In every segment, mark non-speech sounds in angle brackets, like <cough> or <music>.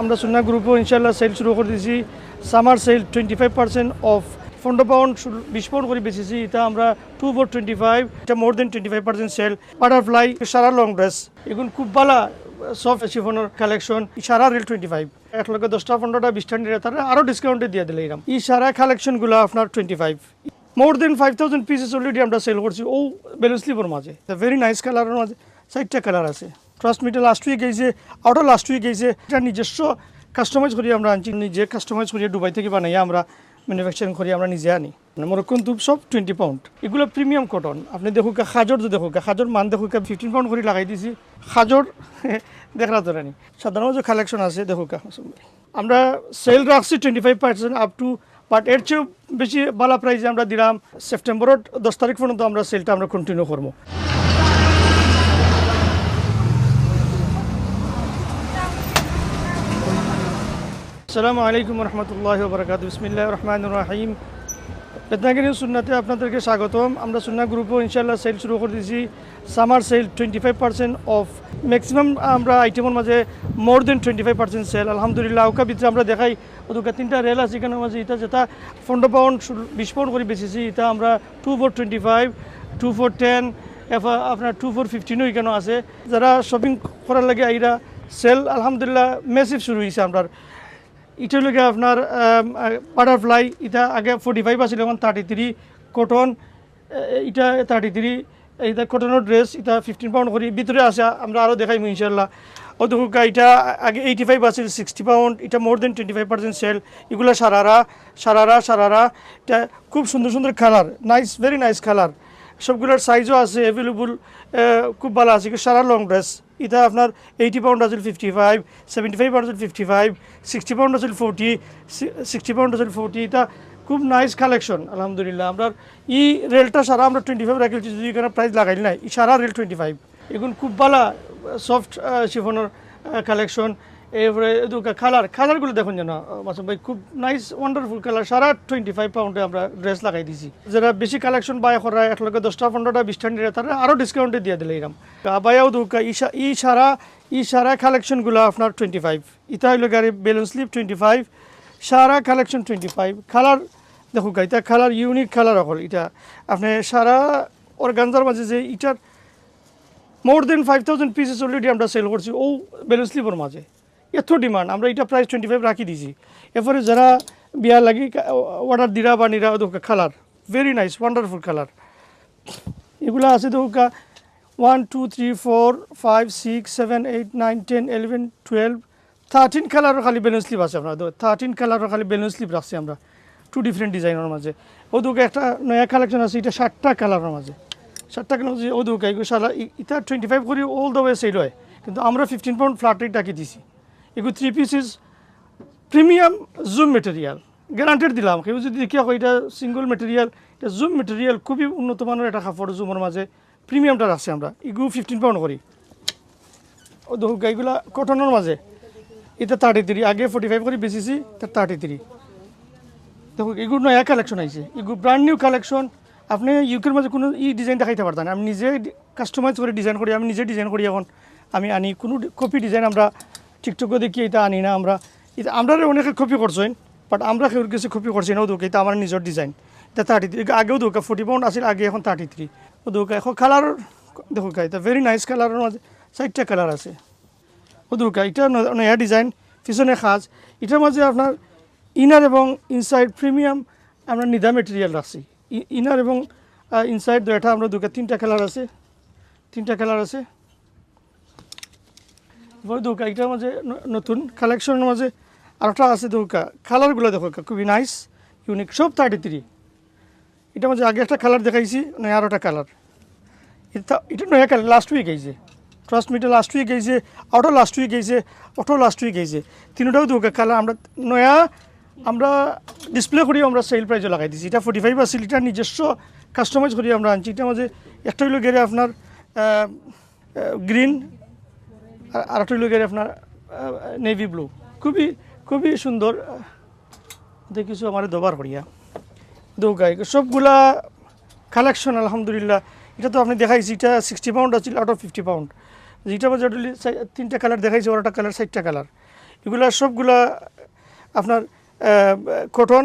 আমরা সুন্না গ্রুপও ইনশাল্লাহ সেল শুরু করে দিয়েছি। Summer sale twenty five percent off পনেরো পাউন্ড বিশ পাউন্ড করে বেচেছি। এটা আমরা টু ফোর টোয়েন্টি ফাইভ এটা more than twenty five percent sale butterfly সারা লং ড্রেস এগুলো খুব ভালো সফট শিফনের কালেকশন সারা রেল টোয়েন্টি ফাইভ এক লগে দশটা, পনেরোটা, বিশটা নিয়ে তারা আরও ডিসকাউন্টে দিয়ে দিলে এরকম। এই সারা কালেকশনগুলো আপনার twenty five more than five thousand pieces already আমরা সেল করছি। ও, বেলুন স্লিপের মাঝে। ভেরি নাইস কালারের মাঝে। চারটা কালার আছে। ট্রাস্ট মিটা লাস্ট উইক গেছে আউটার লাস্ট উইক গেছে এটা নিজস্ব কাস্টমাইজ করি আমরা আনছি। নিজে কাস্টমাইজ করি দুবাই থেকে বানাই আমরা ম্যানুফ্যাকচারিং করি আমরা নিজে আনি। মরক্কন তুপ সব টোয়েন্টি পাউন্ড এগুলো প্রিমিয়াম কটন আপনি দেখুক, খাজর তো দেখুক, খাজর মান দেখুক ফিফটিন পাউন্ড করে লাগাই দিছি। খাজর, <laughs> দেখা তো রানি। সাধারণ যে কালেকশন আছে, দেখুক আমরা সেল রাখছি twenty five percent up to but এর চেয়েও বেশি ভালো প্রাইসে আমরা দিলাম। সেপ্টেম্বরের দশ তারিখ পর্যন্ত আমরা সেলটা আমরা কন্টিনিউ করব। আসসালামু আলাইকুম রহমতুল্লাহ বরকাত বিসমিল্লাহ রহমান রাহিম। বেদনাগিরি সুন্নাতে আপনাদেরকে স্বাগতম। আমরা সুন্না গ্রুপও ইনশাল্লাহ সেল শুরু করে দিয়েছি। Summer sale twenty five percent off maximum আমরা আইটেমের মাঝে more than twenty five percent sale আলহামদুলিল্লাহ, ওকা ভিতরে আমরা দেখাই। ওদুকা তিনটা রেল আছে এখানের মাঝে এটা যেটা পনেরো পাউন্ড বিশ পাউন্ড করে বেচেছি। এটা আমরা two four twenty five two four ten আপনার টু ফোর ফিফটিনও এখানেও আছে। যারা শপিং করার লাগে আইরা সেল আলহামদুলিল্লাহ মেসিভ শুরু হয়েছে আমরা এটা লোকে আপনার বাটারফ্লাই এটা আগে ফোর্টি ফাইভ আছিল, এখন থার্টি থ্রি কটন এটা থার্টি থ্রি এটা কটনের ড্রেস এটা ফিফটিন পাউন্ড করি ভিতরে আছে, আমরা আরও দেখাই ইনশাল্লাহ দেখুক এটা আগে এইটি ফাইভ আছিল সিক্সটি পাউন্ড এটা more than twenty five percent sale এগুলো সারারা সারারা সারারা এটা খুব সুন্দর সুন্দর colour nice very nice colour সবগুলোর সাইজও আছে অ্যাভেলেবল খুব ভালো আছে। কিন্তু সারা লং ড্রেস এটা আপনার এইটি পাউন্ড আছিল fifty five seventy five pound আছিল ফিফটি ফাইভ সিক্সটি পাউন্ড আছিল ফোরটি সিক্সটি পাউন্ড আছিল ফোরটি এটা খুব নাইস কালেকশন আলহামদুলিল্লাহ। আমরা ই রেলটা সারা আমরা টোয়েন্টি ফাইভ রাখেছি যদি এখানে প্রাইস লাগাইল নাই সারা রেল টোয়েন্টি ফাইভ এখন খুব ভালো সফট শিফনের কালেকশন এরপরে কালার কালারগুলো দেখুন যেন মাসুম ভাই, খুব নাইস ওয়ান্ডারফুল কালার সারা টোয়েন্টি ফাইভ পাউন্ডে আমরা ড্রেস লাগাই দিছি। যারা বেশি কালেকশন বাই করা একলগে দশটা, পনেরোটা, বিশটা নিয়ে তারা আরও ডিসকাউন্টে দিয়ে দিলে এরকম। আবায়াও দুকা ইশা ই সারা ই সারা কালেকশনগুলো আপনার টোয়েন্টি ফাইভ ইটা হইল গাড়ি বেলুন স্লিপ টোয়েন্টি ফাইভ সারা কালেকশন টোয়েন্টি ফাইভ কালার দেখুক এটা কালার ইউনিক কালার অকল। এটা আপনি সারা অর্গানজার মাঝে যে ইটার more than five thousand pieces already আমরা সেল করছি, ও বেলুন স্লিপের মাঝে। এত ডিমান্ড আমরা এটা প্রাইস টোয়েন্টি ফাইভ রাখি দিছি। এরপরে যারা বিয়া লাগি অর্ডার দিরা বা নিরা, ওদের colour very nice wonderful colour এগুলো আছে তো one two three four five six seven eight nine ten eleven twelve thirteen কালারের খালি বেলুন স্লিপ আছে আপনার থার্টিন কালারের খালি বেলুন স্লিপ রাখছি আমরা টু ডিফারেন্ট ডিজাইনের মাঝে। ওদুকে একটা নয়া কালেকশন আছে, এটা ষাটটা কালারের মাঝে। ষাটটা কালার মাঝে ওদুকে এগুলো সারা এটা টোয়েন্টি ফাইভ করে অল দ্য ওয়ে সেল হয়। কিন্তু আমরা ফিফটিন পাউন্ড ফ্ল্যাট রেট টাকি দিছি। এগুলো three pieces premium zoom material guaranteed দিলাম। কেউ যদি দেখিয়া হয় এটা সিঙ্গল মেটেরিয়াল এটা জুম মেটেরিয়াল খুবই উন্নত মানের একটা কাপড় জুমের মাঝে প্রিমিয়ামটা রাখছি আমরা। এগুলো ফিফটিন পাউন্ড করি। ও দেখুক এইগুলা কটনের মাঝে। এটা থার্টি থ্রি আগে ফোর্টি ফাইভ করে বেচেছি, এটা থার্টি থ্রি দেখুন এগুলো নয়া কালেকশন আইছে। এগুলো ব্র্যান্ড নিউ কালেকশন আপনি ইউকের মাঝে কোনো ই ডিজাইন দেখাইতে পারতেন। আমি নিজে কাস্টমাইজ করে ডিজাইন করি, আমি নিজে ডিজাইন করি এখন। আমি আনি, কোনো কপি ডিজাইন আমরা টিকটকে দেখি এটা আনি না, আমরা এটা আমরা অনেকে কপি করছেন বাট আমরা কেউ কিছু কপি করছি না ওদুকে এটা আমার নিজের ডিজাইন এটা থার্টি থ্রি আগেও দোকা ফোর্টি পাউন্ড আছিল, আগে এখন থার্টি থ্রি ওদুকা এখন কালার দেখো এটা ভেরি নাইস কালারের মাঝে চারটা কালার আছে। ওদুকা এটা নয়া ডিজাইন পিছনে সাজ। এটার মাঝে আপনার ইনার এবং ইনসাইড প্রিমিয়াম আমরা নিদা মেটেরিয়াল রাখছি। ইনার এবং ইনসাইড দুটা আমরা দুটো তিনটা কালার আছে। তিনটা কালার আছে। এবার দৌকা এটার মাঝে নতুন কালেকশনের মাঝে আরেকটা আছে দৌকা কালারগুলো দেখো খুবই নাইস ইউনিক সব থার্টি থ্রি এটার মাঝে আগে একটা কালার দেখাইছি, নয় আরও একটা কালার এটা এটা নয়া কালার লাস্ট উইক গেছে ট্রাস্ট মিটা লাস্ট উইক গেছে অটো লাস্ট উইক গেছে অটো লাস্ট উইক গেছে তিনটাও দৌকা কালার আমরা, নয়া আমরা ডিসপ্লে করি, আমরা সেল প্রাইজে লাগাই দিছি। এটা ফোর্টি ফাইভ আছিল এটা নিজস্ব কাস্টমাইজ করি আমরা আনছি। এটার মাঝে একটা হইল গেলে আপনার গ্রিন আর হইল গেলে আপনার নেভি ব্লু খুবই খুবই সুন্দর দেখিছো আমার দোবার করিয়া দৌগাই সবগুলা কালেকশন আলহামদুলিল্লাহ। এটা তো আপনি দেখাইছি, এটা সিক্সটি পাউন্ড আছিল আউট অফ ফিফটি পাউন্ড যেটা মাঝে টোটালি তিনটা কালার দেখাইছে একটা কালার চারটা কালার এগুলা সবগুলা আপনার কটন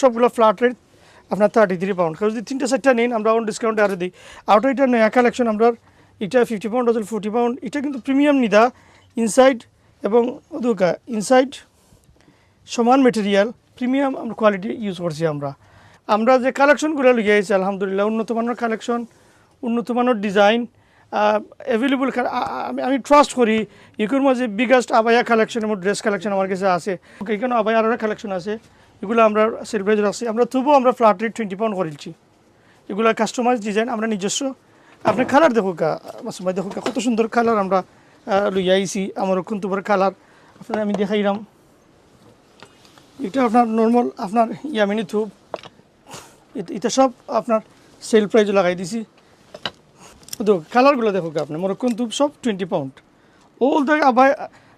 সবগুলো ফ্ল্যাট রেট আপনার থার্টি থ্রি পাউন্ড যদি তিনটা, চারটা নিন, আমরা অন ডিসকাউন্টে আরও দিই। আউটার এটা নয়া কালেকশন আমরা এটা ফিফটি পাউন্ড আছে ফোর্টি পাউন্ড এটা কিন্তু প্রিমিয়াম নিদা ইনসাইড এবং দুকা ইনসাইড সমান মেটেরিয়াল প্রিমিয়াম কোয়ালিটি ইউজ করছি আমরা। আমরা যে কালেকশনগুলো লিখে আইছি, আলহামদুলিল্লাহ, উন্নত মানের কালেকশন উন্নত মানের ডিজাইন অ্যাভেলেবল আমি আমি ট্রাস্ট করি ইকুর মাঝে বিগেস্ট আবায়া কালেকশন এবং ড্রেস কালেকশন আমার কাছে আছে। এখানে আবায়া আরও কালেকশন আছে, এগুলো আমরা সেল প্রাইজ রাখছি আমরা তবুও আমরা ফ্ল্যাট রেট টোয়েন্টি পাউন্ড করেছি এগুলো কাস্টমাইজ ডিজাইন আমরা নিজস্ব আপনি কালার দেখো কা মাসুমাই দেখো কা কত সুন্দর কালার আমরা লইয়া আইছি আমার কুন্তুবার কালার আপনার আমি দেখাইলাম। এটা আপনার নর্মাল আপনার ইয়ামিনি থুপ। এটা- সব আপনার সেল প্রাইজ লাগাই দিছি। দেখো কালারগুলো দেখো আপনি, মরক্কন থুপ সব টোয়েন্টি পাউন্ড ওল থেকে আবার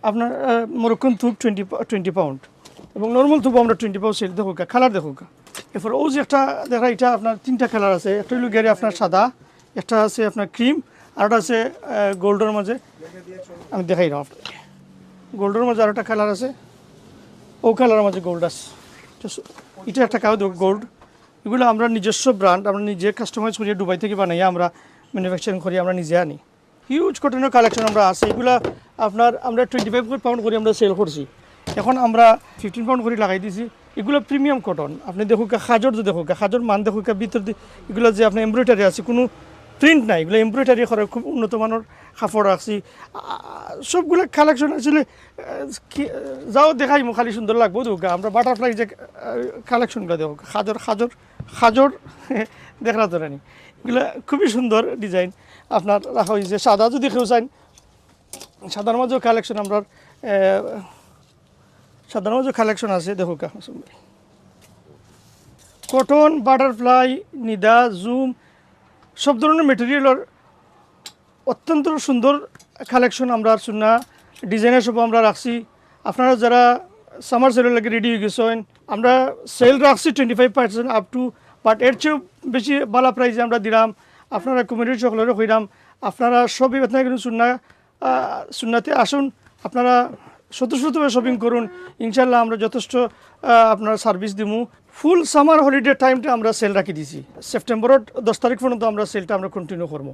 আপনার মরক্কন থুপ টোয়েন্টি টোয়েন্টি পাউন্ড এবং নর্মাল থুপ আমরা টোয়েন্টি পাউন্ড সেল দেখো কালার দেখো এরপর ও যে একটা, দেখা, এটা আপনার তিনটা কালার আছে। একটা হলো গেরে আপনার সাদা একটা আছে আপনার ক্রিম আর একটা আছে গোল্ডের মাঝে। আমি দেখাই না আপনাকে। গোল্ডের মাঝে আর একটা কালার আছে। ও কালার মাঝে গোল্ড আছে। এটা একটা কাউ গোল্ড। এগুলো আমরা নিজস্ব ব্র্যান্ড, আমরা নিজে কাস্টমাইজ করি দুবাই থেকে বানাই, আমরা ম্যানুফ্যাকচারিং করি, আমরা নিজে আনি। হিউজ কটনের কালেকশন আমরা আছে। এগুলো আপনার আমরা টোয়েন্টি ফাইভ পাউন্ড করে আমরা সেল করছি। এখন আমরা ফিফটিন পাউন্ড করে লাগাই দিছি। এগুলো প্রিমিয়াম কটন আপনি দেখুক, খাজর যে দেখুক, খাজর মান দেখুক, ভিতর এগুলো যে আপনার এমব্রয়ডারি আছে, কোনো প্রিন্ট নাই এগুলো এমব্রয়ডারি করে খুব উন্নত মানের কাপড় রাখছি আ- সবগুলো কালেকশন আসলে যাও দেখাই খালি সুন্দর লাগবো দেখুক আমরা বাটারফ্লাই যে কালেকশনগুলো দেখো খাজর খাজর খাজর দেখা তো রানি এগুলো খুবই সুন্দর ডিজাইন আপনার রাখা হয়েছে সাদা যদি কেউ চান সাদার মাঝেও কালেকশন আমরা সাদার মাঝেও কালেকশন আছে দেখো কটন বাটারফ্লাই নিদা জুম সব ধরনের মেটেরিয়ালের অত্যন্ত সুন্দর কালেকশন আমরা শুননা ডিজাইনের সব আমরা রাখছি। আপনারা যারা সামার সেলের লাগে রেডি হয়ে গেছেন, আমরা সেল রাখছি twenty five percent up to but এর চেয়েও বেশি ভালো প্রাইসে আমরা দিলাম। আপনারা কমিউনিটি সকলেরও হইলাম। আপনারা সবই আপনারা কিন্তু শুননা শুননাতে আসুন। আপনারা স্বতঃস্ফূর্তভাবে শপিং করুন। ইনশাল্লাহ আমরা যথেষ্ট আপনার সার্ভিস দিমু। ফুল সামার হলিডে টাইমটা আমরা সেল রাখি দিছি। সেপ্টেম্বরের দশ তারিখ পর্যন্ত আমরা সেলটা আমরা কন্টিনিউ করব।